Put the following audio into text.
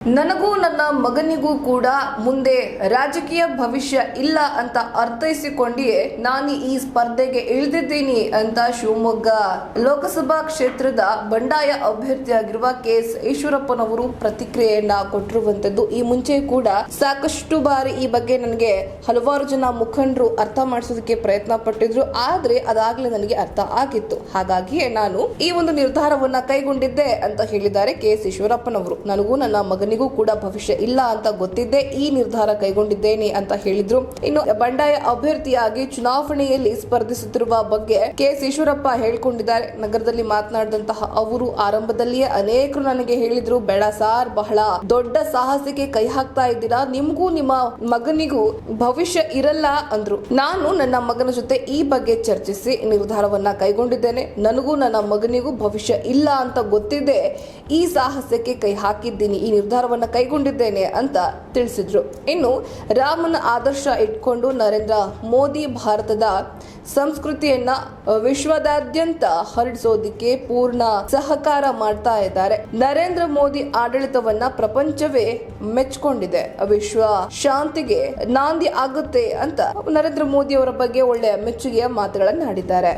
ನನಗೂ ನನ್ನ ಮಗನಿಗೂ ಕೂಡ ಮುಂದೆ ರಾಜಕೀಯ ಭವಿಷ್ಯ ಇಲ್ಲ ಅಂತ ಅರ್ಥೈಸಿಕೊಂಡಿಯೇ ನಾನು ಈ ಸ್ಪರ್ಧೆಗೆ ಇಳಿದಿದ್ದೀನಿ ಅಂತ ಶಿವಮೊಗ್ಗ ಲೋಕಸಭಾ ಕ್ಷೇತ್ರದ ಬಂಡಾಯ ಅಭ್ಯರ್ಥಿಯಾಗಿರುವ ಕೆ ಎಸ್ ಈಶ್ವರಪ್ಪನವರು ಪ್ರತಿಕ್ರಿಯೆಯನ್ನ ಕೊಟ್ಟಿರುವಂತದ್ದು ಈ ಮುಂಚೆ ಕೂಡ ಸಾಕಷ್ಟು ಬಾರಿ ಈ ಬಗ್ಗೆ ನನಗೆ ಹಲವಾರು ಜನ ಮುಖಂಡರು ಅರ್ಥ ಮಾಡಿಸೋದಕ್ಕೆ ಪ್ರಯತ್ನ ಪಟ್ಟಿದ್ರು. ಆದ್ರೆ ಅದಾಗಲೇ ನನಗೆ ಅರ್ಥ ಆಗಿತ್ತು. ಹಾಗಾಗಿಯೇ ನಾನು ಈ ಒಂದು ನಿರ್ಧಾರವನ್ನ ಕೈಗೊಂಡಿದ್ದೆ ಅಂತ ಹೇಳಿದ್ದಾರೆ ಕೆ ಎಸ್ ಈಶ್ವರಪ್ಪನವರು. ನನಗೂ ನನ್ನ ಮಗನಿಗೂ ಕೂಡ ಭವಿಷ್ಯ ಇಲ್ಲ ಅಂತ ಗೊತ್ತಿದ್ದೆ ಈ ನಿರ್ಧಾರ ಕೈಗೊಂಡಿದ್ದೇನೆ ಅಂತ ಹೇಳಿದ್ರು. ಇನ್ನು ಬಂಡಾಯ ಅಭ್ಯರ್ಥಿಯಾಗಿ ಚುನಾವಣೆಯಲ್ಲಿ ಸ್ಪರ್ಧಿಸುತ್ತಿರುವ ಬಗ್ಗೆ ಕೆ ಎಸ್ ಈಶ್ವರಪ್ಪ ಹೇಳಿಕೊಂಡಿದ್ದಾರೆ. ನಗರದಲ್ಲಿ ಮಾತನಾಡಿದಂತಹ ಅವರು ಆರಂಭದಲ್ಲಿಯೇ ಅನೇಕರು ನನಗೆ ಹೇಳಿದ್ರು, ಬೇಡ ಸಾರ್, ಬಹಳ ದೊಡ್ಡ ಸಾಹಸಕ್ಕೆ ಕೈ ಹಾಕ್ತಾ ಇದ್ದೀರಾ, ನಿಮ್ಗೂ ನಿಮ್ಮ ಮಗನಿಗೂ ಭವಿಷ್ಯ ಇರಲ್ಲ ಅಂದ್ರು. ನಾನು ನನ್ನ ಮಗನ ಜೊತೆ ಈ ಬಗ್ಗೆ ಚರ್ಚಿಸಿ ನಿರ್ಧಾರವನ್ನ ಕೈಗೊಂಡಿದ್ದೇನೆ. ನನಗೂ ನನ್ನ ಮಗನಿಗೂ ಭವಿಷ್ಯ ಇಲ್ಲ ಅಂತ ಗೊತ್ತಿದೆ ಈ ಸಾಹಸಕ್ಕೆ ಕೈ ಹಾಕಿದ್ದೀನಿ, ಈ ನಿರ್ಧಾರವನ್ನ ಕೈಗೊಂಡಿದ್ದೇನೆ ಅಂತ ತಿಳಿಸಿದ್ರು. ಇನ್ನು ರಾಮನ ಆದರ್ಶ ಇಟ್ಕೊಂಡು ನರೇಂದ್ರ ಮೋದಿ ಭಾರತದ ಸಂಸ್ಕೃತಿಯನ್ನ ವಿಶ್ವದಾದ್ಯಂತ ಹರಡಿಸೋದಿಕ್ಕೆ ಪೂರ್ಣ ಸಹಕಾರ ಮಾಡ್ತಾ ಇದ್ದಾರೆ. ನರೇಂದ್ರ ಮೋದಿ ಆಡಳಿತವನ್ನ ಪ್ರಪಂಚವೇ ಮೆಚ್ಕೊಂಡಿದೆ. ವಿಶ್ವ ಶಾಂತಿಗೆ ನಾಂದಿ ಆಗುತ್ತೆ ಅಂತ ನರೇಂದ್ರ ಮೋದಿ ಅವರ ಬಗ್ಗೆ ಒಳ್ಳೆಯ ಮೆಚ್ಚುಗೆಯ ಮಾತುಗಳನ್ನ ಆಡಿದ್ದಾರೆ.